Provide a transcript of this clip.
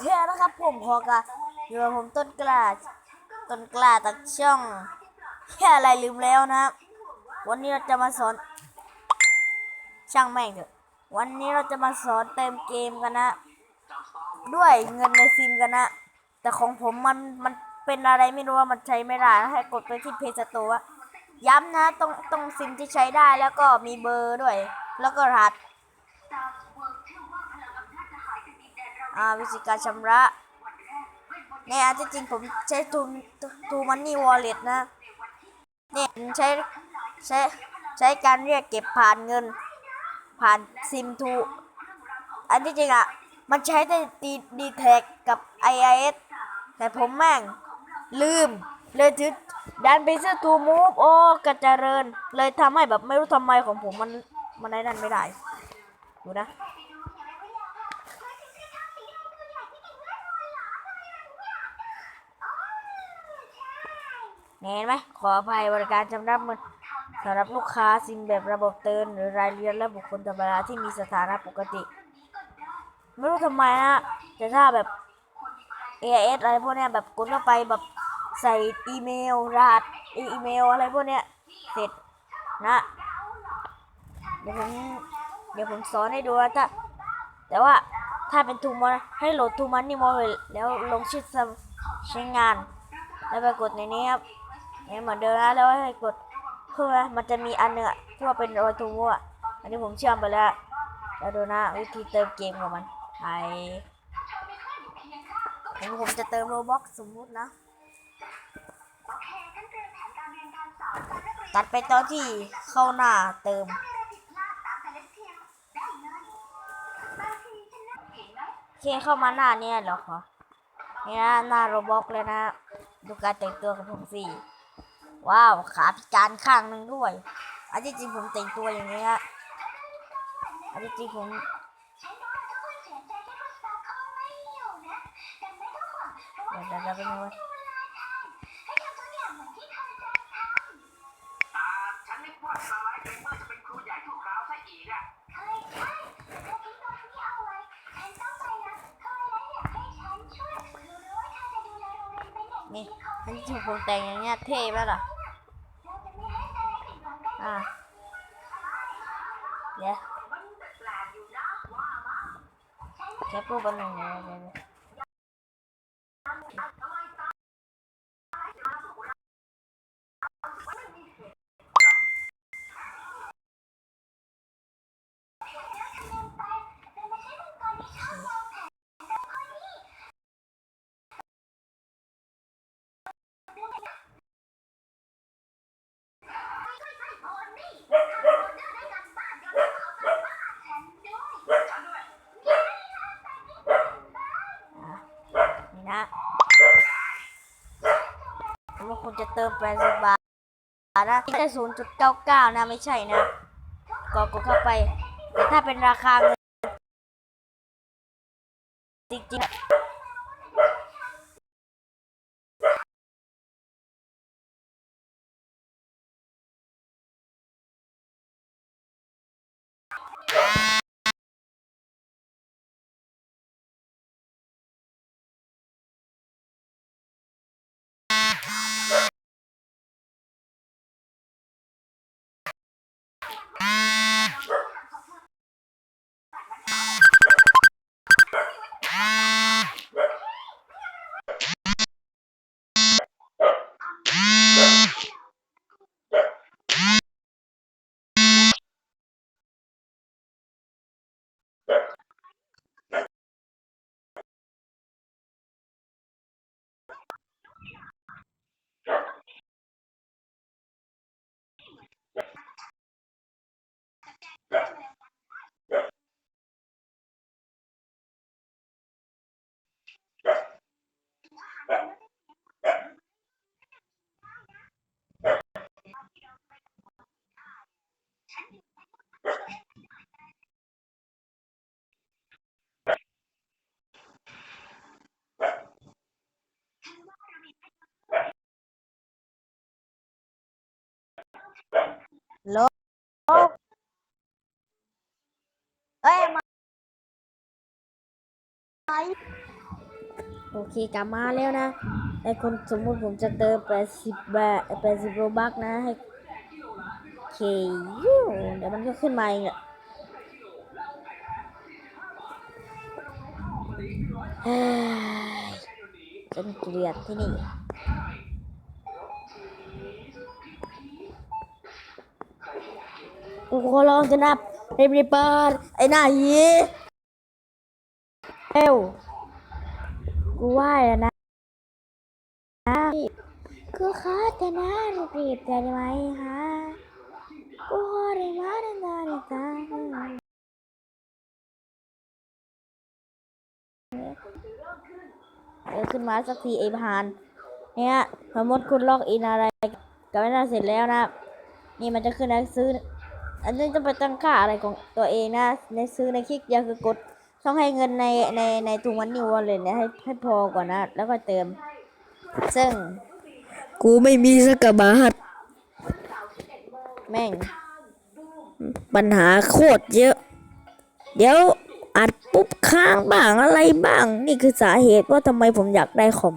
เคนะครับผมพอกะอยู่กับผมต้นกล้าต้นกล้าตักช่องแค่อะไรลืมแล้วนะวันนี้เราจะมาสอน ช่างแม่งเถอะวันนี้เราจะมาสอนเติมเกมกันนะ ด้วยเงินในซิมกันนะแต่ของผมมันมันเป็นอะไรไม่รู้ว่ามันใช้ไม่ได้ให้กดไปที่เพจสโตร์ย้ำนะต้องต้องซิมที่ใช้ได้แล้วก็มีเบอร์ด้วย แล้วก็รหัส อ่า วิธีการชำระในอันที่จริงผมใช้ทูทูมันนี่วอลเล็ตนะเนี่ยใช้ใช้ใช้การเรียกเก็บผ่านเงิน ผ่านซิมทูอันที่จริงอะ มันใช้ได้ดีดีแท็กกับ IIS แต่ผมแม่งลืม เลยถือดันไปซื้อทูมูฟโอ้กระเจริญ เลยทำให้แบบไม่รู้ทำไมของผมมันมันไอ้นั่นไม่ได้ ดูนะ เห็นไหมขออภัยบริการชำระเงินสำหรับลูกค้าซิมแบบระบบเตือนหรือรายเรียนและบุคคลธรรมดาที่มีสถานะปกติ ไม่รู้ทำไมนะแต่ถ้าแบบ AIS อะไรพวกเนี้ยแบบกดเข้าไปแบบใส่อีเมลรหัสอีเมลอะไรพวกเนี้ยเสร็จนะเดี๋ยวผมเดี๋ยวผมสอนให้ดูนะถ้าแต่ว่าถ้าเป็นทูมันให้โหลดทูมันนี่มาเลยแล้วลงชื่อใช้งาน แล้วไปกดในนี้ครับ เนี่ยเหมือนเดิมนะแล้วให้กดเพื่อมันจะมีอันหนึงอที่ว่าเป็นรอยทูมั่วอันนี้ผมเชื่อมไปแล้วแล้วดูนะวิธีเติมเกมของมันไอผมจะเติมโรบ็อกสมมุตินะตัดไปตอนที่เข้าหน้าเติม เคเข้ามาหน้าเนี่ยเหรอคะเนี่ยนะหน้าโรบ็อกเลยนะ ดูการแต่งตัวของผมสิ ว้าวขาพิการข้างหนึ่งด้วย อันที่จริงผมแต่งตัวอย่างนี้ฮะอันที่จริงผมเดี๋ยวเดี๋ยวเดี๋ยวไปดูต นี่ฉันถูกคนแต่งอย่างเงี้ยเท่ไหมล่ะอะเดี๋ยวแค่ปูบอันหนึ่งเลยวเดี๋ยวเดี๋ยว นี่นะผมว่าคุณจะเติม80บาทนะแค่0.99นะไม่ใช่นะก็กดเข้าไป แต่ถ้าเป็นราคาเงินจริงๆ ล เอ้ยมาโอเคกลับมาแล้วนะไอคนสมมติผมจะเติมแปดสิบแบบแปดสิบโรบักนะให้เคเดี๋ยวมันก็ขึ้นมาเองแหละฉันเกลียดที่นี่กูขอลองจะนับ รีบๆเปิดไอ้หน้าหีเร็วกูไหว้แล้วนะกูขอแต่นะรีบๆได้ไหมฮะกูขอได้มาได้มาได้ตาเออขึ้นมาสักทีไอ้พานเนี่ยสมมติคุณล็อกอินอะไรกับไม่น่าเสร็จแล้วนะ นี่มันจะขึ้นนะซื้อ อันนี้จะไปตั้งค่าอะไรของตัวเองนะ ในซื้อในคลิกเดียวคือกดต้องให้เงินในในในทุกวันนิวเลยเนี่ยให้ให้พอก่อนนะ แล้วก็เติม ซึ่ง กูไม่มีสักกะบาทแม่ง ปัญหาโคตรเยอะ เดี๋ยวอัดปุ๊บค้างบ้างอะไรบ้าง นี่คือสาเหตุว่าทำไมผมอยากได้คอม